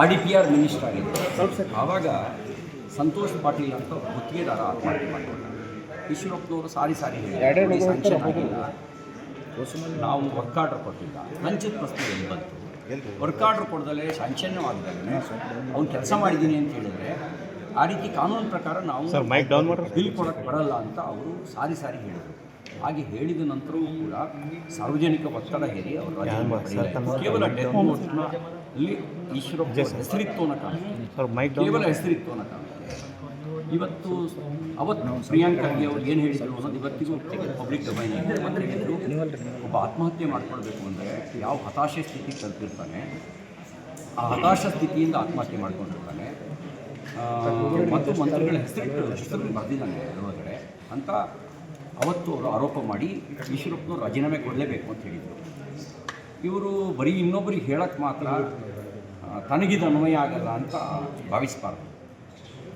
R D P R minister ಆಗಿದ್ದರು. ಆವಾಗ ಸಂತೋಷ್ ಪಾಟೀಲ್ ಅಂತ ಗುತ್ತಿಗೆದಾರ ಆತ್ಮಹತ್ಯೆ ಮಾಡಿಕೊಂಡ. ಈಶ್ವರಪ್ಪನವರು ಸಾರಿ ಸಾರಿ ಹೇಳಿದ್ರು, ಆಗಿಲ್ಲ. ನಾವು ವರ್ಕ್ ಆರ್ಡರ್ ಕೊಟ್ಟಿಲ್ಲ ಸಂಚಿತ ಪ್ರಶ್ನೆ ಎಲ್ಲಿ ಬಂತು? ವರ್ಕ್ ಆರ್ಡರ್ ಕೊಡದಲ್ಲೇ ಶಾಂಕ್ಷನ್ ಆಗದಾಗಲೇ ಅವ್ನು ಕೆಲಸ ಮಾಡಿದ್ದೀನಿ ಅಂತ ಹೇಳಿದ್ರೆ ಆ ರೀತಿ ಕಾನೂನು ಪ್ರಕಾರ ನಾವು ಬಿಲ್ ಕೊಡಕ್ಕೆ ಬರಲ್ಲ ಅಂತ ಅವರು ಸಾರಿ ಸಾರಿ ಹೇಳಿದರು. ಹಾಗೆ ಹೇಳಿದ ನಂತರವೂ ಕೂಡ ಸಾರ್ವಜನಿಕ ಒತ್ತಡ ಹೇರಿ ಅವರು. ಕೇವಲ ಡೆತ್ ನೋಟ್ನ ಅಲ್ಲಿ ಈಶ್ವರಪ್ಪ ಹೆಸರಿತ್ತು ಅನ್ನೋ ಕಾರಣ. ಕೇವಲ ಹೆಸರಿತ್ತು ಅನ್ನೋ ಕಾರಣ. ಇವತ್ತು ಅವತ್ತು ಪ್ರಿಯಾಂಕ್ ಖರ್ಗೆ ಅವ್ರು ಏನು ಹೇಳಿದ್ರು ಅನ್ನೋದು ಇವತ್ತಿಗೂ ಪಬ್ಲಿಕ್ ಡೊಮೈನ್ ಒಬ್ಬ ಆತ್ಮಹತ್ಯೆ ಮಾಡ್ಕೊಳ್ಬೇಕು ಅಂದರೆ ಯಾವ ಹತಾಶೆ ಸ್ಥಿತಿ ಕಲ್ತಿರ್ತಾನೆ ಆ ಹತಾಶ ಸ್ಥಿತಿಯಿಂದ ಆತ್ಮಹತ್ಯೆ ಮಾಡ್ಕೊಂಡಿರ್ತಾನೆ. ಮತ್ತು ಮಂತ್ರಿಗಳ ಹೆಸರಿಟ್ಟು ಹೆಸರು ಬರೆದಿದ್ದಾನೆ ಒಳಗಡೆ. ಅಂತ ಅವತ್ತು ಅವರು ಆರೋಪ ಮಾಡಿ ಈಶ್ವರಪ್ಪನವ್ರು ರಾಜೀನಾಮೆ ಕೊಡಲೇಬೇಕು ಅಂತ ಹೇಳಿದರು. ಇವರು ಬರೀ ಇನ್ನೊಬ್ಬರಿಗೆ ಹೇಳಕ್ಕೆ ಮಾತ್ರ ತನಗಿದ ಅನ್ವಯ ಆಗಲ್ಲ ಅಂತ ಭಾವಿಸ್ಬಾರ್ದು.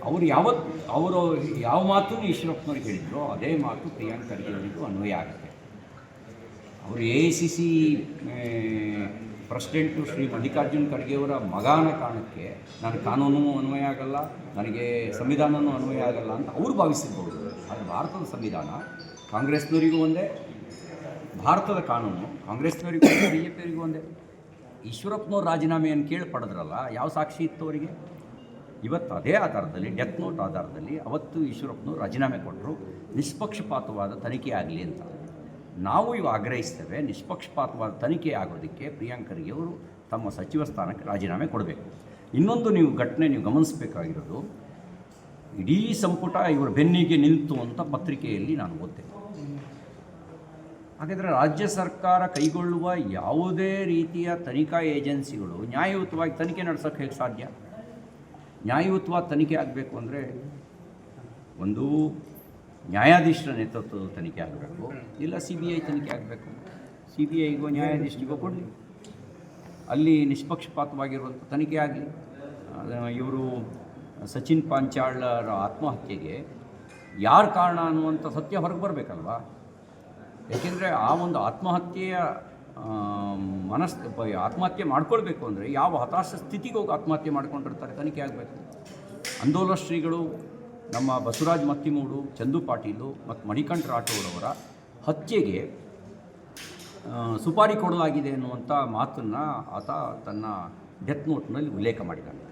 ಅವರು ಯಾವತ್ತು ಅವರು ಯಾವ ಮಾತು ಈಶ್ವರಪ್ಪನವ್ರಿಗೆ ಹೇಳಿದ್ರು ಅದೇ ಮಾತು ಪ್ರಿಯಾಂಕ್ ಖರ್ಗೆ ಅವರಿಗೂ ಅನ್ವಯ ಆಗುತ್ತೆ. ಅವರು A I C C president Shri Mallikarjun ಖರ್ಗೆಯವರ ಮಗನ ಕಾರಣಕ್ಕೆ ನಾನು ಕಾನೂನು ಅನ್ವಯ ಆಗಲ್ಲ, ನನಗೆ ಸಂವಿಧಾನನೂ ಅನ್ವಯ ಆಗಲ್ಲ ಅಂತ ಅವರು ಭಾವಿಸಿರ್ಬೋದು. ಆದರೆ ಭಾರತದ ಸಂವಿಧಾನ ಕಾಂಗ್ರೆಸ್ನವರಿಗೂ ಒಂದೇ ಭಾರತದ ಕಾನೂನು, ಕಾಂಗ್ರೆಸ್ನವರಿಗೂ ಬಿ ಜೆ ಪಿಯವರಿಗೂ ಒಂದೇ. ಈಶ್ವರಪ್ಪನವ್ರ ರಾಜೀನಾಮೆಯನ್ನು ಕೇಳಿ ಪಡೆದ್ರಲ್ಲ ಯಾವ ಸಾಕ್ಷಿ ಇತ್ತು ಅವರಿಗೆ? ಇವತ್ತು ಅದೇ ಆಧಾರದಲ್ಲಿ, ಡೆತ್ ನೋಟ್ ಆಧಾರದಲ್ಲಿ ಅವತ್ತು ಈಶ್ವರಪ್ಪನವ್ರು ರಾಜೀನಾಮೆ ಕೊಟ್ಟರು ನಿಷ್ಪಕ್ಷಪಾತವಾದ ತನಿಖೆ ಆಗಲಿ ಅಂತ. ನಾವು ಇವು ಆಗ್ರಹಿಸ್ತೇವೆ, ನಿಷ್ಪಕ್ಷಪಾತವಾದ ತನಿಖೆ ಆಗೋದಕ್ಕೆ ಪ್ರಿಯಾಂಕರಿಗೆ ಅವರು ತಮ್ಮ ಸಚಿವ ಸ್ಥಾನಕ್ಕೆ ರಾಜೀನಾಮೆ ಕೊಡಬೇಕು. ಇನ್ನೊಂದು ನೀವು ಘಟನೆ ನೀವು ಗಮನಿಸಬೇಕಾಗಿರೋದು, ಇಡೀ ಸಂಪುಟ ಇವರ ಬೆನ್ನಿಗೆ ನಿಂತು ಅಂತ ಪತ್ರಿಕೆಯಲ್ಲಿ ನಾನು ಓದ್ತೆ ಹಾಗಾದರೆ ರಾಜ್ಯ ಸರ್ಕಾರ ಕೈಗೊಳ್ಳುವ ಯಾವುದೇ ರೀತಿಯ ತನಿಖಾ ಏಜೆನ್ಸಿಗಳು ನ್ಯಾಯಯುತವಾಗಿ ತನಿಖೆ ನಡೆಸೋಕೆ ಹೇಗೆ ಸಾಧ್ಯ? ನ್ಯಾಯಯುತವಾಗಿ ತನಿಖೆ ಆಗಬೇಕು ಅಂದರೆ ಒಂದು ನ್ಯಾಯಾಧೀಶರ ನೇತೃತ್ವದ ತನಿಖೆ ಆಗಬೇಕು, ಇಲ್ಲ ಸಿ ಬಿ ಐ ತನಿಖೆ ಆಗಬೇಕು. ಸಿ ಬಿ ಐಗೋ ನ್ಯಾಯಾಧೀಶರಿಗೋ ಕೊಡಲಿ. ಅಲ್ಲಿ ನಿಷ್ಪಕ್ಷಪಾತವಾಗಿರುವಂಥ ತನಿಖೆ ಆಗಲಿ. ಇವರು ಸಚಿನ್ ಪಾಂಚಾಳರ ಆತ್ಮಹತ್ಯೆಗೆ ಯಾರು ಕಾರಣ ಅನ್ನುವಂಥ ಸತ್ಯ ಹೊರಗೆ ಬರಬೇಕಲ್ವಾ? ಏಕೆಂದರೆ ಆ ಒಂದು ಆತ್ಮಹತ್ಯೆಯ ಮನಸ್ ಆತ್ಮಹತ್ಯೆ ಮಾಡ್ಕೊಳ್ಬೇಕು ಅಂದರೆ ಯಾವ ಹತಾಶ ಸ್ಥಿತಿಗೆ ಹೋಗಿ ಆತ್ಮಹತ್ಯೆ ಮಾಡ್ಕೊಂಡಿರ್ತಾರೆ ತನಿಖೆ ಆಗಬೇಕು. ಅಂದೋಲ ಶ್ರೀಗಳು ನಮ್ಮ ಬಸವರಾಜ್ ಮತ್ತಿಮೂಡು, ಚಂದು ಪಾಟೀಲು ಮತ್ತು ಮಣಿಕಂಠ ರಾಠೋಡವರ ಹತ್ಯೆಗೆ ಸುಪಾರಿ ಕೊಡಲಾಗಿದೆ ಅನ್ನುವಂಥ ಮಾತನ್ನು ಆತ ತನ್ನ ಡೆತ್ ನೋಟ್ನಲ್ಲಿ ಉಲ್ಲೇಖ ಮಾಡಿದ್ದಾನೆ.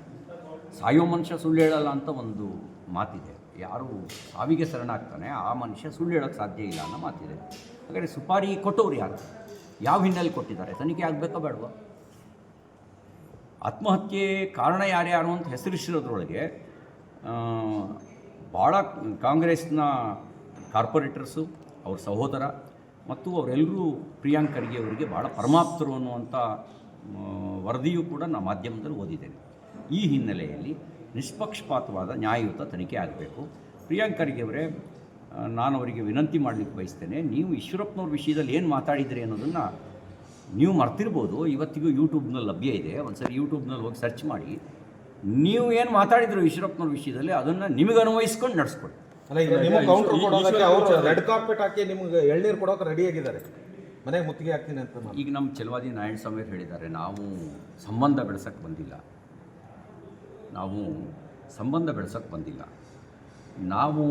ಸಾಯೋ ಮನುಷ್ಯ ಸುಳ್ಳು ಹೇಳಲ್ಲ ಅಂತ ಒಂದು ಮಾತಿದೆ. ಯಾರು ಸಾವಿಗೆ ಶರಣಾಗ್ತಾನೆ, ಆ ಮನುಷ್ಯ ಸುಳ್ಳು ಹೇಳೋಕ್ಕೆ ಸಾಧ್ಯ ಇಲ್ಲ ಅನ್ನೋ ಮಾತಿದೆ. ಹಾಗಾದರೆ ಸುಪಾರಿ ಕೊಟ್ಟವ್ರು ಯಾರು? ಯಾವ ಹಿನ್ನೆಲೆ ಕೊಟ್ಟಿದ್ದಾರೆ? ತನಿಖೆ ಆಗಬೇಕಾ ಬೇಡವಾ? ಆತ್ಮಹತ್ಯೆ ಕಾರಣ ಯಾರ್ಯಾರು ಅಂತ ಹೆಸರಿಸಿರೋದ್ರೊಳಗೆ ಭಾಳ ಕಾಂಗ್ರೆಸ್ನ ಕಾರ್ಪೊರೇಟರ್ಸು, ಅವ್ರ ಸಹೋದರ ಮತ್ತು ಅವರೆಲ್ಲರೂ ಪ್ರಿಯಾಂಕ್ ಖರ್ಗೆ ಅವರಿಗೆ ಭಾಳ ಪರಮಾಪ್ತರು ಅನ್ನುವಂಥ ವರದಿಯೂ ಕೂಡ ನಾನು ಮಾಧ್ಯಮದಲ್ಲಿ ಓದಿದ್ದೇನೆ. ಈ ಹಿನ್ನೆಲೆಯಲ್ಲಿ ನಿಷ್ಪಕ್ಷಪಾತವಾದ ನ್ಯಾಯಯುತ ತನಿಖೆ ಆಗಬೇಕು. ಪ್ರಿಯಾಂಕರಿಗೆ ಅವರೇ ನಾನು ಅವರಿಗೆ ವಿನಂತಿ ಮಾಡಲಿಕ್ಕೆ ಬಯಸ್ತೇನೆ. ನೀವು ಈಶ್ವರಪ್ಪನವ್ರ ವಿಷಯದಲ್ಲಿ ಏನು ಮಾತಾಡಿದ್ರಿ ಅನ್ನೋದನ್ನು ನೀವು ಮರ್ತಿರ್ಬೋದು. ಇವತ್ತಿಗೂ ಯೂಟ್ಯೂಬ್ನಲ್ಲಿ ಲಭ್ಯ ಇದೆ. ಒಂದು ಸರಿ ಯೂಟ್ಯೂಬ್ನಲ್ಲಿ ಹೋಗಿ ಸರ್ಚ್ ಮಾಡಿ. ನೀವು ಏನು ಮಾತಾಡಿದ್ರು ಈಶ್ವರಪ್ಪನವ್ರ ವಿಷಯದಲ್ಲಿ ಅದನ್ನು ನಿಮಗೆ ಅನ್ವಯಿಸ್ಕೊಂಡು ನಡೆಸ್ಕೊಡಿ. ಅಲ್ಲ ಈಗ ನಿಮಗೆ ಕೌಂಟರ್ ಕೊಡೋದಕ್ಕೆ ಅವರು ರೆಡ್ ಕಾರ್ಪೆಟ್ ಹಾಕಿ ನಿಮ್ಗೆ ಎಳ್ನೀರು ಕೊಡೋಕೆ ರೆಡಿ ಆಗಿದ್ದಾರೆ. ಮನೆಗೆ ಮುತ್ತಿಗೆ ಹಾಕ್ತೀನಿ ಅಂತ ಈಗ ನಮ್ಮ ಚೆಲುವಾದಿ ನಾರಾಯಣ ಸ್ವಾಮಿಯವ್ರು ಹೇಳಿದ್ದಾರೆ ನಾವು ಸಂಬಂಧ ಬೆಳೆಸೋಕ್ಕೆ ಬಂದಿಲ್ಲ. ನಾವು ಸಂಬಂಧ ಬೆಳೆಸೋಕ್ಕೆ ಬಂದಿಲ್ಲ. ನಾವು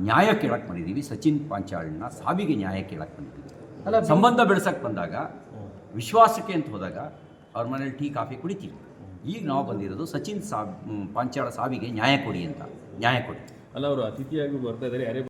ನ್ಯಾಯ ಕೇಳಕ್ಕೆ ಬಂದಿದ್ದೀವಿ. ಸಚಿನ್ ಪಾಂಚಾಳ್ನ ಸಾವಿಗೆ ನ್ಯಾಯ ಕೇಳಕ್ಕೆ ಬಂದಿದ್ದೀವಿ. ಸಂಬಂಧ ಬೆಳೆಸೋಕ್ಕೆ ಬಂದಾಗ ವಿಶ್ವಾಸಕ್ಕೆ ಅಂತ ಹೋದಾಗ ಅವ್ರ ಮನೇಲಿ ಟೀ ಕಾಫಿ ಕುಡಿತೀವಿ. ಈಗ ನಾವು ಬಂದಿರೋದು ಸಚಿನ್ ಸಾ ಪಾಂಚಾಳ ಸಾವಿಗೆ ನ್ಯಾಯ ಕೊಡಿ ಅಂತ. ನ್ಯಾಯ ಕೊಡಿ. ಅಲ್ಲ ಅವರು ಅತಿಥಿಯಾಗಿ ಬರ್ತಾ ಇದ್ದಾರೆ. ಯಾರೇ